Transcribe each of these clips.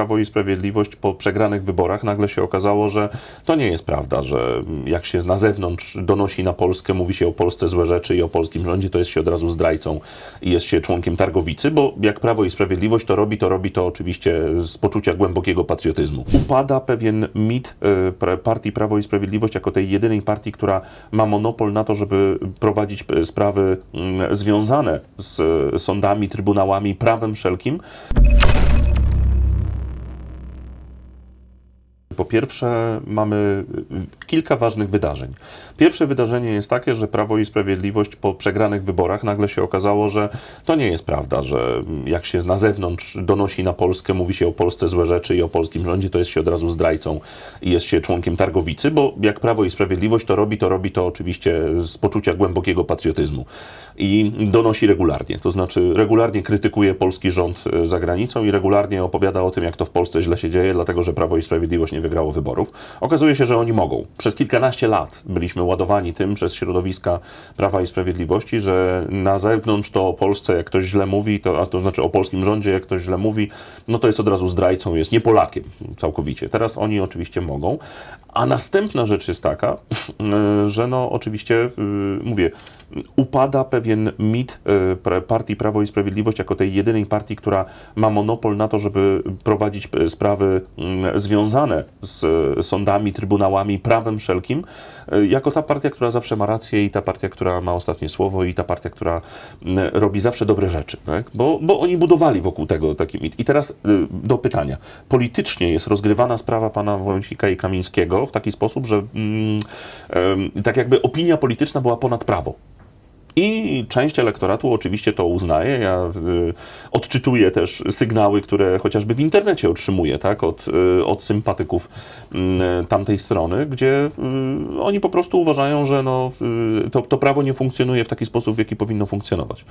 Prawo i Sprawiedliwość po przegranych wyborach nagle się okazało, że to nie jest prawda, że jak się na zewnątrz donosi na Polskę, mówi się o Polsce złe rzeczy i o polskim rządzie, to jest się od razu zdrajcą i jest się członkiem targowicy, bo jak Prawo i Sprawiedliwość to robi, to robi to oczywiście z poczucia głębokiego patriotyzmu. Upada pewien mit y, partii Prawo i Sprawiedliwość jako tej jedynej partii, która ma monopol na to, żeby prowadzić y, sprawy mm, związane z y, sądami, trybunałami, prawem wszelkim. Po pierwsze, mamy kilka ważnych wydarzeń. Pierwsze wydarzenie jest takie, że Prawo i Sprawiedliwość po przegranych wyborach nagle się okazało, że to nie jest prawda, że jak się na zewnątrz donosi na Polskę, mówi się o Polsce złe rzeczy i o polskim rządzie, to jest się od razu zdrajcą i jest się członkiem targowicy, bo jak Prawo i Sprawiedliwość to robi, to robi to oczywiście z poczucia głębokiego patriotyzmu i donosi regularnie. To znaczy regularnie krytykuje polski rząd za granicą i regularnie opowiada o tym, jak to w Polsce źle się dzieje, dlatego że Prawo i Sprawiedliwość nie wygrało wyborów. Okazuje się, że oni mogą. Przez kilkanaście lat byliśmy ładowani tym przez środowiska Prawa i Sprawiedliwości, że na zewnątrz to o Polsce, jak ktoś źle mówi, to, a to znaczy o polskim rządzie, jak ktoś źle mówi, no to jest od razu zdrajcą, jest nie Polakiem całkowicie. Teraz oni oczywiście mogą. A następna rzecz jest taka, że no oczywiście, y, mówię, upada pewien mit pre- partii Prawo i Sprawiedliwość jako tej jedynej partii, która ma monopol na to, żeby prowadzić sprawy mm, związane z sądami, trybunałami, prawem wszelkim, jako ta partia, która zawsze ma rację i ta partia, która ma ostatnie słowo i ta partia, która mm, robi zawsze dobre rzeczy, tak? bo, bo oni budowali wokół tego taki mit. I teraz do pytania. Politycznie jest rozgrywana sprawa pana Wąsika i Kamińskiego w taki sposób, że mm, tak jakby opinia polityczna była ponad prawo. I część elektoratu oczywiście to uznaje. Ja y, odczytuję też sygnały, które chociażby w internecie otrzymuję, tak, od, y, od sympatyków y, tamtej strony, gdzie y, oni po prostu uważają, że no, y, to, to prawo nie funkcjonuje w taki sposób, w jaki powinno funkcjonować.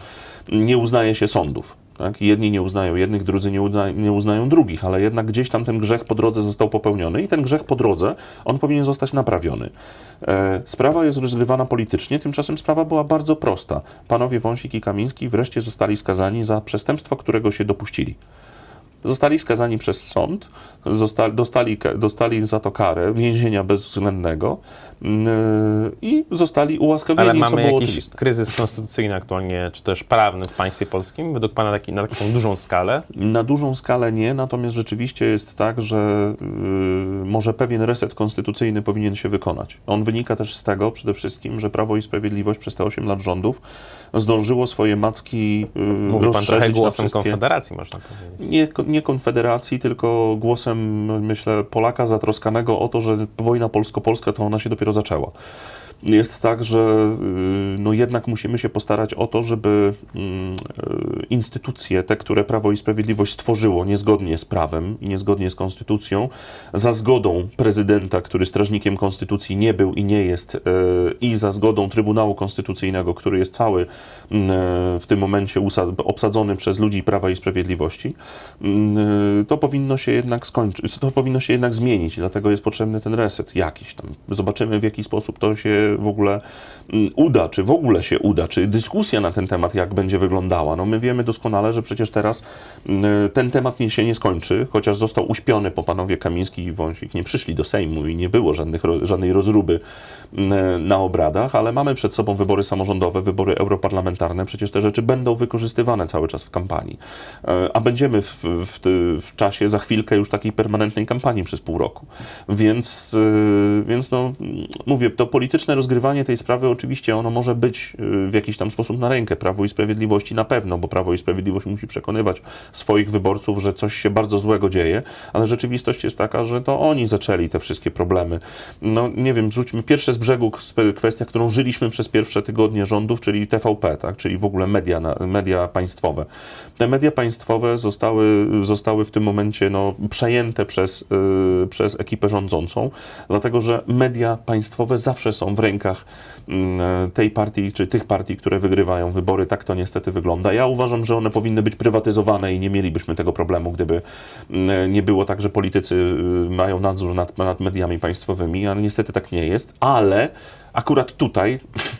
Nie uznaje się sądów. Tak? Jedni nie uznają jednych, drudzy nie, uzna, nie uznają drugich, ale jednak gdzieś tam ten grzech po drodze został popełniony i ten grzech po drodze, on powinien zostać naprawiony. E, sprawa jest rozgrywana politycznie, tymczasem sprawa była bardzo prosta. Panowie Wąsik i Kamiński wreszcie zostali skazani za przestępstwo, którego się dopuścili. Zostali skazani przez sąd, zostali, dostali, dostali za to karę więzienia bezwzględnego yy, i zostali ułaskawieni, Ale co mamy było jakiś oczywiste. kryzys konstytucyjny aktualnie, czy też prawny w państwie polskim, według Pana taki, na taką dużą skalę? Na dużą skalę nie, natomiast rzeczywiście jest tak, że yy, może pewien reset konstytucyjny powinien się wykonać. On wynika też z tego przede wszystkim, że Prawo i Sprawiedliwość przez te 8 lat rządów zdążyło swoje macki yy, Mówi Pan trochę rozszerzyć głosem wszystkie... Konfederacji, można powiedzieć. Nie, nie Konfederacji, tylko głosem, myślę, Polaka zatroskanego o to, że wojna polsko-polska to ona się dopiero zaczęła. Jest tak, że y, no jednak musimy się postarać o to, żeby mm, instytucje, te, które Prawo i Sprawiedliwość stworzyło niezgodnie z prawem i niezgodnie z konstytucją, za zgodą prezydenta, który strażnikiem konstytucji nie był i nie jest, y, i za zgodą Trybunału Konstytucyjnego, który jest cały mm, w tym momencie obsadzony przez ludzi Prawa i Sprawiedliwości, mm, to powinno się jednak skończyć, to powinno się jednak zmienić, dlatego jest potrzebny ten reset jakiś tam. Zobaczymy w jaki sposób to się w ogóle uda, czy w ogóle się uda, czy dyskusja na ten temat jak będzie wyglądała. No my wiemy doskonale, że przecież teraz mm, ten temat się nie skończy, chociaż został uśpiony, po panowie Kamiński i Wąsik nie przyszli do Sejmu i nie było żadnych, żadnej rozruby mm, na obradach, ale mamy przed sobą wybory samorządowe, wybory europarlamentarne, przecież te rzeczy będą wykorzystywane cały czas w kampanii. E, A będziemy w, w, w czasie za chwilkę już takiej permanentnej kampanii przez pół roku. Więc, e, więc no, mówię, to polityczne rozgrywanie tej sprawy oczywiście ono może być e, w jakiś tam sposób na rękę Prawu i Sprawiedliwości na pewno, bo i Sprawiedliwość musi przekonywać swoich wyborców, że coś się bardzo złego dzieje, ale rzeczywistość jest taka, że to oni zaczęli te wszystkie problemy. No nie wiem, rzućmy pierwsze z brzegu kwestia, którą żyliśmy przez pierwsze tygodnie rządów, czyli TVP, tak? czyli w ogóle media, media państwowe. Te media państwowe zostały, zostały w tym momencie no, przejęte przez, yy, przez ekipę rządzącą, dlatego że media państwowe zawsze są w rękach mm, tej partii, czy tych partii, które wygrywają wybory. Tak to niestety wygląda. Ja uważam, że one powinny być prywatyzowane i nie mielibyśmy tego problemu, gdyby mm, nie było tak, że politycy y, mają nadzór nad, nad mediami państwowymi, ale niestety tak nie jest, ale akurat tutaj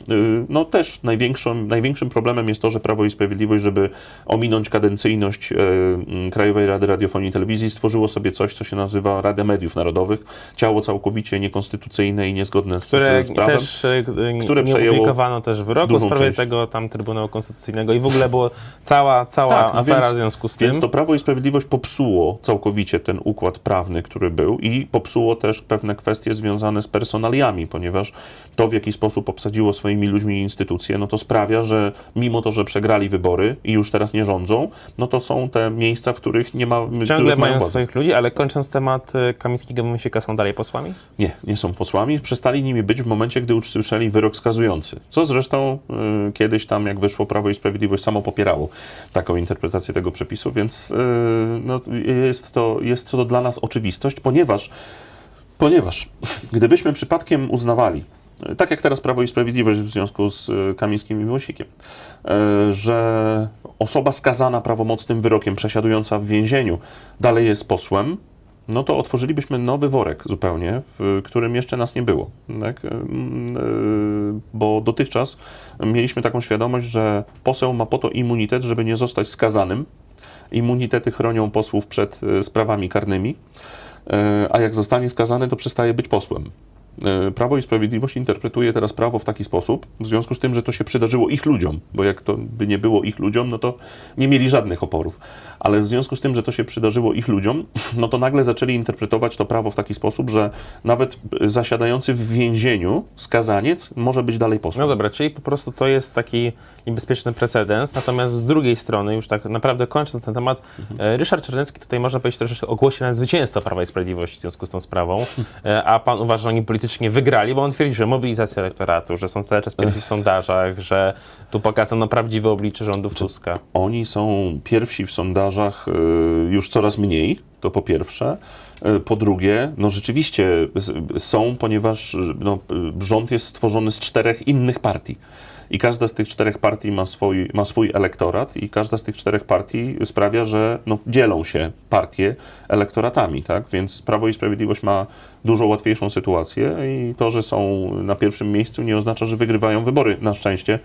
y, no też największą, największym problemem jest to, że Prawo i Sprawiedliwość, żeby ominąć kadencyjność y, mm, Krajowej Rady Radiofonii i Telewizji, stworzyło sobie coś, co się nazywa Rada Mediów Narodowych. Ciało całkowicie niekonstytucyjne i niezgodne z, które z prawem. też e, które nie przejęło opublikowano też wyroku w sprawie część. tego tam Trybunału Konstytucyjnego i w ogóle było cała, cała Tak, no afera więc- w związku z tym. Więc to Prawo i Sprawiedliwość popsuło całkowicie ten układ prawny, który był i popsuło też pewne kwestie związane z personaliami, ponieważ to, w jaki sposób obsadziło swoimi ludźmi instytucje, no to sprawia, że mimo to, że przegrali wybory i już teraz nie rządzą, no to są te miejsca, w których nie ma... Ciągle mają władzy. swoich ludzi, ale kończąc temat e, Kamińskiego i Wąsika są dalej posłami? Nie, nie są posłami. Przestali nimi być w momencie, gdy usłyszeli wyrok skazujący. Co zresztą y, kiedyś tam, jak wyszło Prawo i Sprawiedliwość, samo popierało taką interpretację tego przepisu, więc y, no, jest, to, jest to dla nas oczywistość, ponieważ, ponieważ gdybyśmy przypadkiem uznawali, y, tak jak teraz Prawo i Sprawiedliwość w związku z y, Kamińskim i Wąsikiem, y, że osoba skazana prawomocnym wyrokiem, przesiadująca w więzieniu, dalej jest posłem, no to otworzylibyśmy nowy worek zupełnie, w którym jeszcze nas nie było. Tak? Yy, Bo dotychczas mieliśmy taką świadomość, że poseł ma po to immunitet, żeby nie zostać skazanym. Immunitety chronią posłów przed sprawami karnymi, a jak zostanie skazany, to przestaje być posłem. Yy, Prawo i Sprawiedliwość interpretuje teraz prawo w taki sposób, w związku z tym, że to się przydarzyło ich ludziom, bo jak to by nie było ich ludziom, no to nie mieli żadnych oporów. Ale w związku z tym, że to się przydarzyło ich ludziom, no to nagle zaczęli interpretować to prawo w taki sposób, że nawet zasiadający w więzieniu skazaniec może być dalej posłem. No dobra, czyli po prostu to jest taki niebezpieczny precedens. Natomiast z drugiej strony, już tak naprawdę kończąc ten temat, Mhm. e, Ryszard Czarnecki tutaj można powiedzieć troszeczkę ogłosił nawet zwycięstwo Prawa i Sprawiedliwości w związku z tą sprawą. E, A pan uważa, że oni politycznie wygrali, bo on twierdzi, że mobilizacja elektoratu, że są cały czas pierwsi w sondażach, że tu pokazano prawdziwe oblicze rządów Tuska. Oni są pierwsi w sondażach y, już coraz mniej, to po pierwsze. Po drugie, no rzeczywiście są, ponieważ no, rząd jest stworzony z czterech innych partii. I każda z tych czterech partii ma swój, ma swój elektorat, i każda z tych czterech partii sprawia, że no, dzielą się partie elektoratami, tak? Więc Prawo i Sprawiedliwość ma dużo łatwiejszą sytuację i to, że są na pierwszym miejscu nie oznacza, że wygrywają wybory, na szczęście,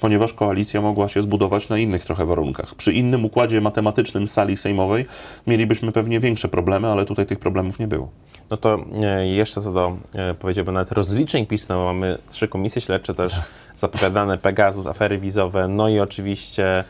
ponieważ koalicja mogła się zbudować na innych trochę warunkach. Przy innym układzie matematycznym sali sejmowej mielibyśmy pewnie większe problemy, ale tutaj tych problemów nie było. No to e, jeszcze co do, e, powiedziałbym, nawet rozliczeń PiS, no mamy trzy komisje śledcze też zapowiadane, Pegasus, afery wizowe, no i oczywiście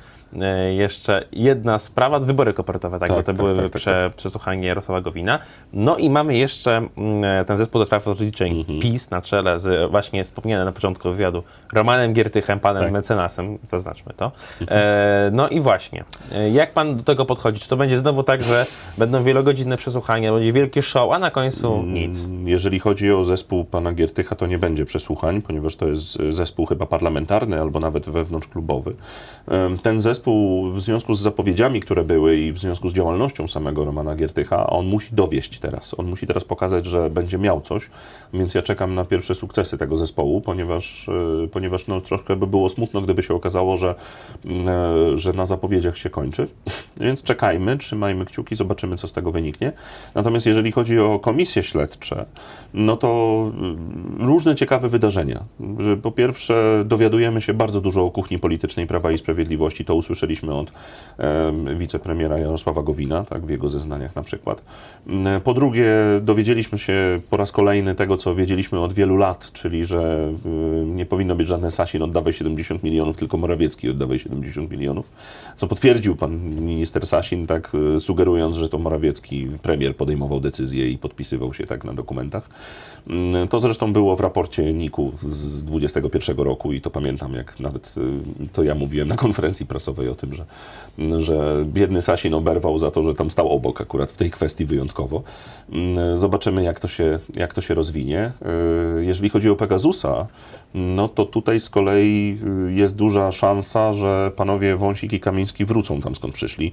jeszcze jedna sprawa, wybory kopertowe, tak, Tak, bo to tak, były tak, tak, prze, przesłuchanie Jarosława Gowina. No i mamy jeszcze mm, e, ten zespół do spraw rozliczeń Mhm. PiS na czele z właśnie wspomnianym na początku wywiadu Romanem Giertychem, panem Tak. mecenasem, zaznaczmy to. E, no i właśnie, e, jak pan do tego podchodzi? Czy to będzie znowu tak, że będą wielogodzinne przesłuchania, będzie wielkie show, a na końcu nic? Jeżeli chodzi o zespół pana Giertycha, to nie będzie przesłuchań, ponieważ to jest zespół chyba parlamentarny albo nawet wewnątrzklubowy. Ten zespół w związku z zapowiedziami, które były i w związku z działalnością samego Romana Giertycha, on musi dowieść teraz. On musi teraz pokazać, że będzie miał coś, więc ja czekam na pierwsze sukcesy tego zespołu, ponieważ, e, ponieważ no, troszkę by było smutno, gdyby się okazało, że, mm, e, że na zapowiedziach się kończy. Więc czekajmy, trzymajmy kciuki, zobaczymy, co z tego wyniknie. Natomiast jeżeli chodzi o komisje śledcze, no to mm, różne ciekawe wydarzenia. Po pierwsze dowiadujemy się bardzo dużo o kuchni politycznej Prawa i Sprawiedliwości. To usłyszeliśmy od em, wicepremiera Jarosława Gowina, tak, w jego zeznaniach na przykład. Mm, Po drugie dowiedzieliśmy się po raz kolejny tego, co wiedzieliśmy od wielu lat, czyli że y, nie powinno być żadne Sasin oddawaj 70 milionów, tylko Morawiecki oddawaj 70 milionów, co potwierdził pan minister Sasin, tak y, sugerując, że to Morawiecki, premier podejmował decyzje i podpisywał się tak na dokumentach. Mm, To zresztą było w raporcie NIK-u z 21 roku i to pamiętam, jak nawet y, to ja mówiłem na konferencji prasowej o tym, że, że biedny Sasin oberwał za to, że tam stał obok akurat w tej kwestii wyjątkowo. Mm, Zobaczymy, jak to się, jak to się rozwinie. Y, Jeżeli chodzi o Pegasusa, no to tutaj z kolei y, jest duża szansa, że panowie Wąsik i Kamiński wrócą tam, skąd przyszli,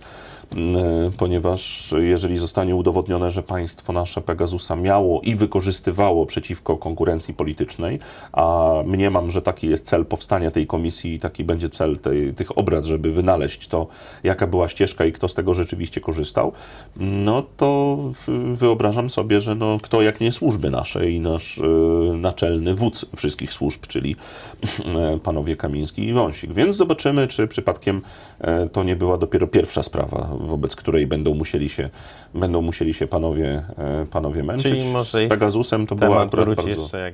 Mm, ponieważ jeżeli zostanie udowodnione, że państwo nasze Pegasusa miało i wykorzystywało przeciwko konkurencji politycznej, a mniemam, że taki jest cel powstania tej komisji i taki będzie cel tej, tych obrad, żeby wynaleźć to, jaka była ścieżka i kto z tego rzeczywiście korzystał, no to wyobrażam sobie, że no, kto jak nie służby nasze i nasz y, naczelny wódz wszystkich służb, czyli panowie Kamiński i Wąsik. Więc zobaczymy, czy przypadkiem e, to nie była dopiero pierwsza sprawa, wobec której będą musieli się, będą musieli się panowie, e, panowie męczyć. Czyli może Z Pegasusem to była akurat bardzo... jeszcze jak.